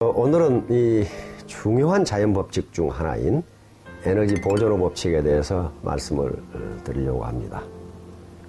어, 오늘은 이 중요한 자연 법칙 중 하나인 에너지 보존호 법칙에 대해서 말씀을 어, 드리려고 합니다.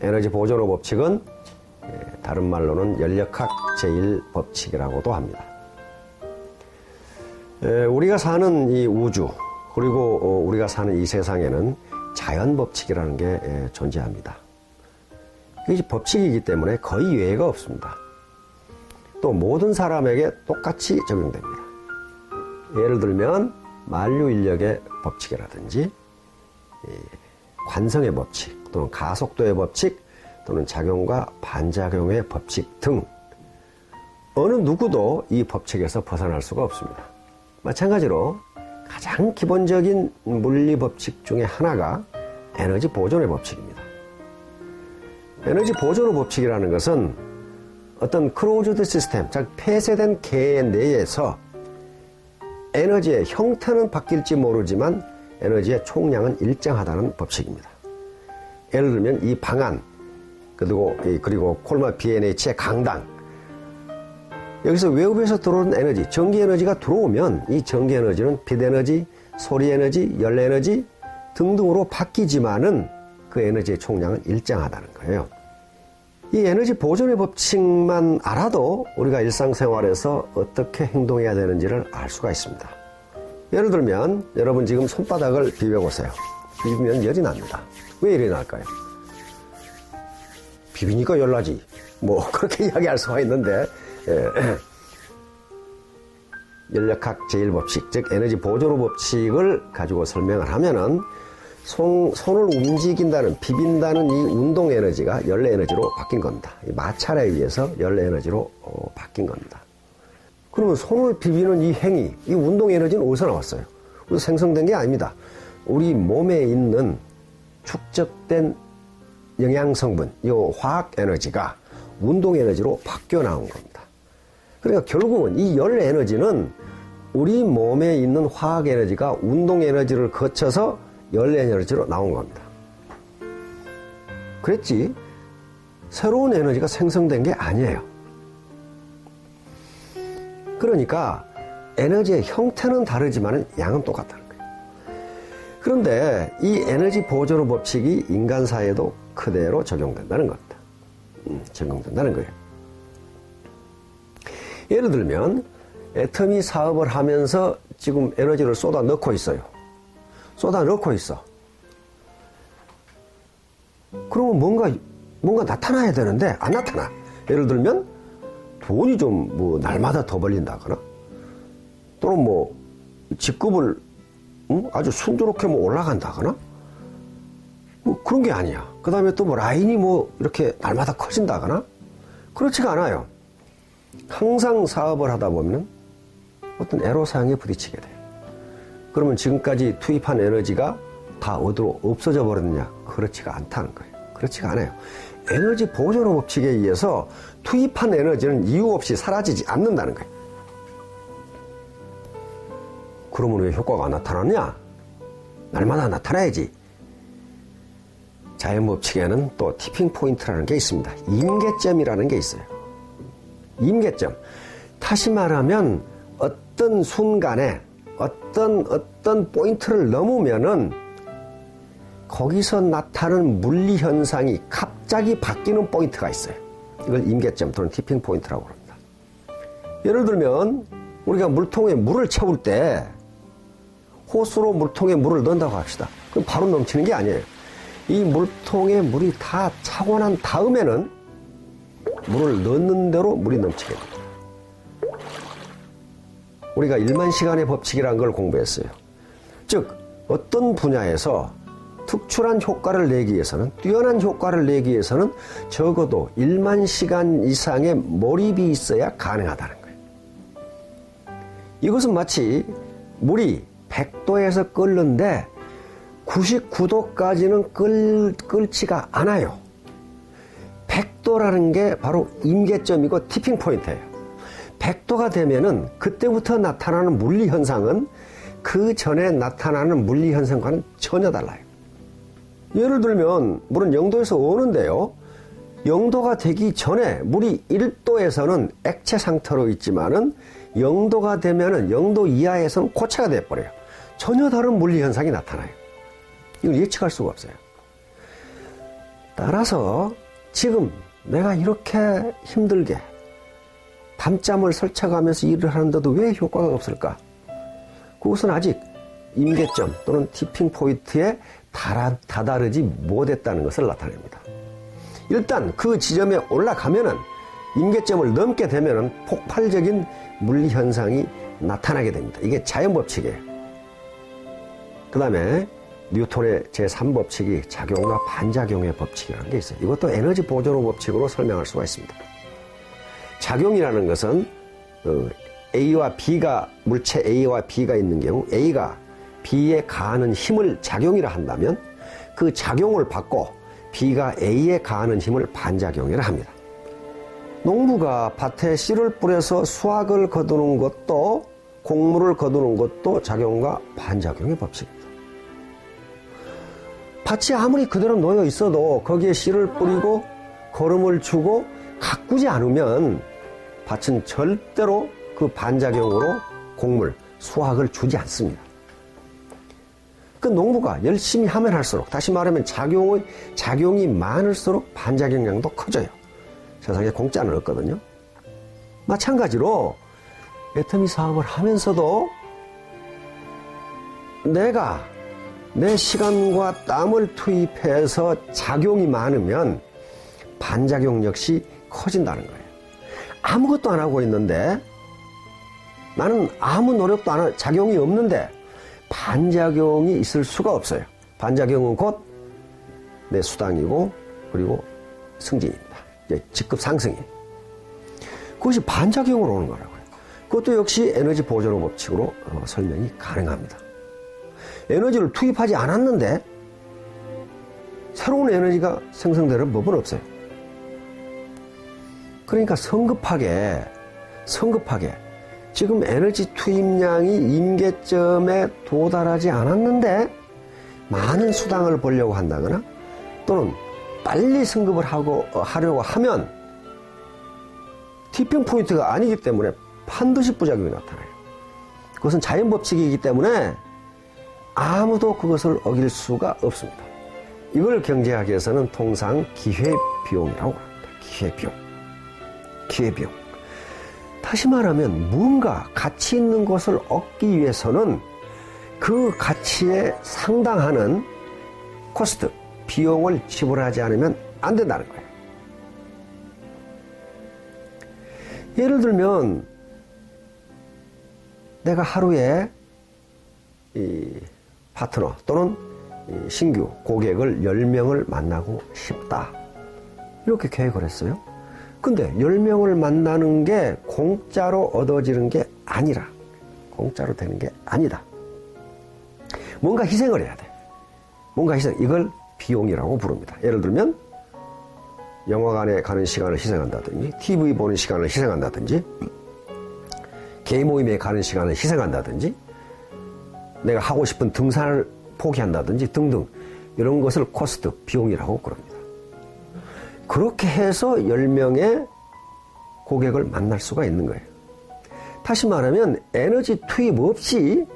에너지 보존호 법칙은 예, 다른 말로는 연력학 제1법칙이라고도 합니다. 에, 우리가 사는 이 우주 그리고 어, 우리가 사는 이 세상에는 자연 법칙이라는 게 에, 존재합니다. 이게 법칙이기 때문에 거의 예외가 없습니다. 또 모든 사람에게 똑같이 적용됩니다. 예를 들면 만류 인력의 법칙이라든지 관성의 법칙 또는 가속도의 법칙 또는 작용과 반작용의 법칙 등 어느 누구도 이 법칙에서 벗어날 수가 없습니다. 마찬가지로 가장 기본적인 물리 법칙 중에 하나가 에너지 보존의 법칙입니다. 에너지 보존의 법칙이라는 것은 어떤 크로즈드 시스템, 즉 폐쇄된 개 내에서 에너지의 형태는 바뀔지 모르지만 에너지의 총량은 일정하다는 법칙입니다. 예를 들면 이 방안 그리고 그리고 콜마 BNH의 강당 여기서 외부에서 들어오는 에너지, 전기 에너지가 들어오면 이 전기 에너지는 빛 에너지, 소리 에너지, 열 에너지 등등으로 바뀌지만은 그 에너지의 총량은 일정하다는 거예요. 이 에너지 보존의 법칙만 알아도 우리가 일상생활에서 어떻게 행동해야 되는지를 알 수가 있습니다. 예를 들면 여러분 지금 손바닥을 비벼보세요. 비비면 열이 납니다. 왜 열이 날까요? 비비니까 열나지. 뭐 그렇게 이야기할 수가 있는데 예. 연력학 제1법칙 즉 에너지 보존의 법칙을 가지고 설명을 하면은 손, 손을 움직인다는, 비빈다는 이 운동 에너지가 열 에너지로 바뀐 겁니다. 마찰에 의해서 열 에너지로 어, 바뀐 겁니다. 그러면 손을 비비는 이 행위, 이 운동 에너지는 어디서 나왔어요? 생성된 게 아닙니다. 우리 몸에 있는 축적된 영양 성분, 이 화학 에너지가 운동 에너지로 바뀌어 나온 겁니다. 그러니까 결국은 이 열 에너지는 우리 몸에 있는 화학 에너지가 운동 에너지를 거쳐서 열 에너지로 나온 겁니다. 그랬지 새로운 에너지가 생성된 게 아니에요. 그러니까 에너지의 형태는 다르지만 양은 똑같다는 거예요. 그런데 이 에너지 보존의 법칙이 인간 사회에도 그대로 적용된다는 겁니다. 음, 적용된다는 거예요. 예를 들면 애터미 사업을 하면서 지금 에너지를 쏟아 넣고 있어요. 쏟아 넣고 있어. 그러면 뭔가, 뭔가 나타나야 되는데 안 나타나. 예를 들면 돈이 좀 뭐 날마다 더 벌린다거나 또는 뭐 직급을 응? 아주 순조롭게 뭐 올라간다거나 뭐 그런 게 아니야. 그 다음에 또 뭐 라인이 뭐 이렇게 날마다 커진다거나 그렇지가 않아요. 항상 사업을 하다 보면 어떤 애로사항에 부딪히게 돼. 그러면 지금까지 투입한 에너지가 다 어디로 없어져 버렸느냐? 그렇지가 않다는 거예요. 그렇지가 않아요. 에너지 보존 법칙에 의해서 투입한 에너지는 이유 없이 사라지지 않는다는 거예요. 그러면 왜 효과가 나타나느냐? 날마다 나타나야지. 자연 법칙에는 또 티핑 포인트라는 게 있습니다. 임계점이라는 게 있어요. 임계점. 다시 말하면 어떤 순간에 어떤 어떤 포인트를 넘으면은 거기서 나타나는 물리 현상이 갑자기 바뀌는 포인트가 있어요. 이걸 임계점 또는 티핑 포인트라고 합니다. 예를 들면 우리가 물통에 물을 채울 때 호수로 물통에 물을 넣는다고 합시다. 그럼 바로 넘치는 게 아니에요. 이 물통에 물이 다 차고 난 다음에는 물을 넣는 대로 물이 넘치게 됩니다. 우리가 1만 시간의 법칙이라는 걸 공부했어요. 즉 어떤 분야에서 특출한 효과를 내기 위해서는 뛰어난 효과를 내기 위해서는 적어도 1만 시간 이상의 몰입이 있어야 가능하다는 거예요. 이것은 마치 물이 100도에서 끓는데 99도까지는 끓, 끓지가 않아요. 100도라는 게 바로 임계점이고 티핑 포인트예요. 100도가 되면은 그때부터 나타나는 물리 현상은 그 전에 나타나는 물리 현상과는 전혀 달라요. 예를 들면 물은 0도에서 오는데요. 0도가 되기 전에 물이 1도에서는 액체 상태로 있지만은 영도가 되면은 영도 이하에서는 고체가 돼 버려요. 전혀 다른 물리 현상이 나타나요. 이걸 예측할 수가 없어요. 따라서 지금 내가 이렇게 힘들게 밤잠을 설쳐가면서 일을 하는데도 왜 효과가 없을까? 그것은 아직 임계점 또는 티핑 포인트에 달아, 다다르지 못했다는 것을 나타냅니다. 일단 그 지점에 올라가면은 임계점을 넘게 되면은 폭발적인 물리 현상이 나타나게 됩니다. 이게 자연 법칙이에요. 그 다음에 뉴턴의 제3법칙이 작용과 반작용의 법칙이라는 게 있어요. 이것도 에너지 보존호 법칙으로 설명할 수가 있습니다. 작용이라는 것은 어, A와 B가 물체 A와 B가 있는 경우 A가 B에 가하는 힘을 작용이라 한다면 그 작용을 받고 B가 A에 가하는 힘을 반작용이라 합니다. 농부가 밭에 씨를 뿌려서 수확을 거두는 것도 곡물을 거두는 것도 작용과 반작용의 법칙입니다. 밭이 아무리 그대로 놓여 있어도 거기에 씨를 뿌리고 거름을 주고 가꾸지 않으면 밭은 절대로 그 반작용으로 곡물, 수확을 주지 않습니다. 그 농부가 열심히 하면 할수록, 다시 말하면 작용의, 작용이 많을수록 반작용량도 커져요. 세상에 공짜는 없거든요. 마찬가지로 애터미 사업을 하면서도 내가 내 시간과 땀을 투입해서 작용이 많으면 반작용 역시 커진다는 거예요. 아무것도 안 하고 있는데 나는 아무 노력도 안 하, 작용이 없는데 반작용이 있을 수가 없어요. 반작용은 곧 내 수당이고 그리고 승진입니다. 직급 상승이. 그것이 반작용으로 오는 거라고요. 그것도 역시 에너지 보존 법칙으로 어, 설명이 가능합니다. 에너지를 투입하지 않았는데 새로운 에너지가 생성되는 법은 없어요. 그러니까 성급하게 성급하게 지금 에너지 투입량이 임계점에 도달하지 않았는데 많은 수당을 벌려고 한다거나 또는 빨리 승급을 하고 어, 하려고 하면 티핑 포인트가 아니기 때문에 반드시 부작용이 나타나요. 그것은 자연 법칙이기 때문에 아무도 그것을 어길 수가 없습니다. 이걸 경제학에서는 통상 기회 비용이라고 합니다. 기회 비용. 기회비용. 다시 말하면 무언가 가치 있는 것을 얻기 위해서는 그 가치에 상당하는 코스트, 비용을 지불하지 않으면 안 된다는 거예요. 예를 들면 내가 하루에 이 파트너 또는 신규 고객을 10명을 만나고 싶다. 이렇게 계획을 했어요. 근데 10명을 만나는 게 공짜로 얻어지는 게 아니라 공짜로 되는 게 아니다. 뭔가 희생을 해야 돼. 뭔가 희생. 이걸 비용이라고 부릅니다. 예를 들면 영화관에 가는 시간을 희생한다든지 TV 보는 시간을 희생한다든지 개인 모임에 가는 시간을 희생한다든지 내가 하고 싶은 등산을 포기한다든지 등등 이런 것을 코스트 비용이라고 그럽니다. 그렇게 해서 10명의 고객을 만날 수가 있는 거예요. 다시 말하면 에너지 투입 없이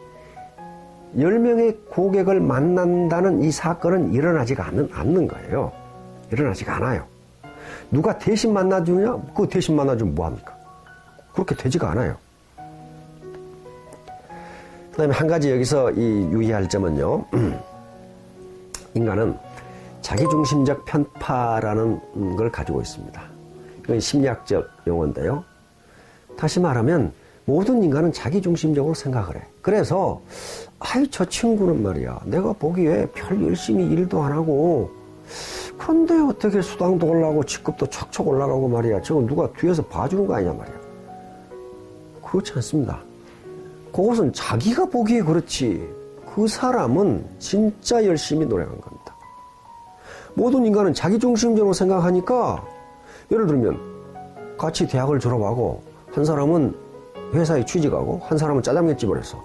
10명의 고객을 만난다는 이 사건은 일어나지가 않는, 않는 거예요. 일어나지가 않아요. 누가 대신 만나주냐? 그 대신 만나주면 뭐합니까? 그렇게 되지가 않아요. 그 다음에 한 가지 여기서 이 유의할 점은요. 인간은 자기중심적 편파라는 걸 가지고 있습니다. 이건 심리학적 용어인데요. 다시 말하면 모든 인간은 자기중심적으로 생각을 해. 그래서 아이 저 친구는 말이야 내가 보기에 별 열심히 일도 안 하고 그런데 어떻게 수당도 올라가고 직급도 척척 올라가고 말이야 저거 누가 뒤에서 봐주는 거 아니냐 말이야 그렇지 않습니다 그것은 자기가 보기에 그렇지 그 사람은 진짜 열심히 노력한 겁니다 모든 인간은 자기중심적으로 생각하니까 예를 들면 같이 대학을 졸업하고 한 사람은 회사에 취직하고 한 사람은 짜장면집을 했어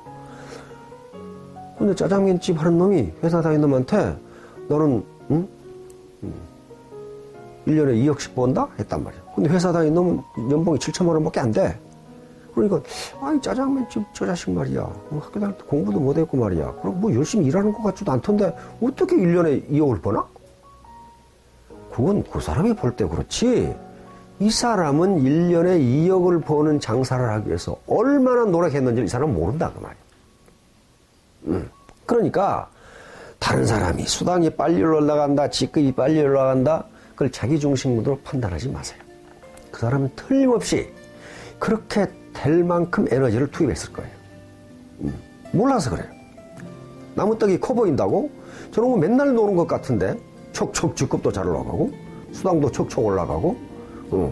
근데 짜장면집 하는 놈이 회사 다니는 놈한테 너는 응? 1년에 2억씩 번다? 했단 말이야. 근데 회사 다니는 놈은 연봉이 7천만 원밖에 안 돼. 그러니까 아이 짜장면집 저 자식 말이야 뭐 학교 다닐 때 공부도 못했고 말이야 그럼 뭐 열심히 일하는 것 같지도 않던데 어떻게 1년에 2억을 버나? 그건 그 사람이 볼 때 그렇지 이 사람은 1년에 2억을 버는 장사를 하기 위해서 얼마나 노력했는지 이 사람은 모른다 그 말이야 음. 그러니까 다른 사람이 수당이 빨리 올라간다 직급이 빨리 올라간다 그걸 자기 중심으로 판단하지 마세요 그 사람은 틀림없이 그렇게 될 만큼 에너지를 투입했을 거예요. 음, 몰라서 그래요. 나무떡이 커 보인다고? 저런 거 맨날 노는 것 같은데 촉촉 직급도 잘 올라가고 수당도 촉촉 올라가고 어,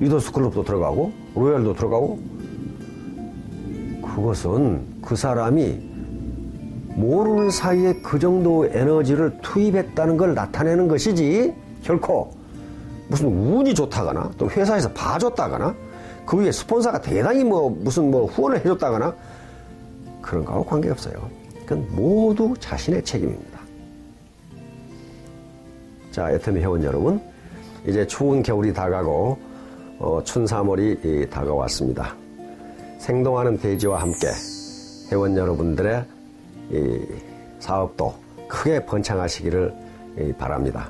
리더스 클럽도 들어가고 로얄도 들어가고 그것은 그 사람이 모르는 사이에 그 정도 에너지를 투입했다는 걸 나타내는 것이지 결코 무슨 운이 좋다거나 또 회사에서 봐줬다거나 그 위에 스폰서가 대단히 뭐 무슨 뭐 후원을 해줬다거나 그런 거하고 관계없어요. 그건 모두 자신의 책임입니다. 자, 애터미 회원 여러분, 이제 추운 겨울이 다가고 어, 춘삼월이 이, 다가왔습니다. 생동하는 대지와 함께 회원 여러분들의 이, 사업도 크게 번창하시기를 이, 바랍니다.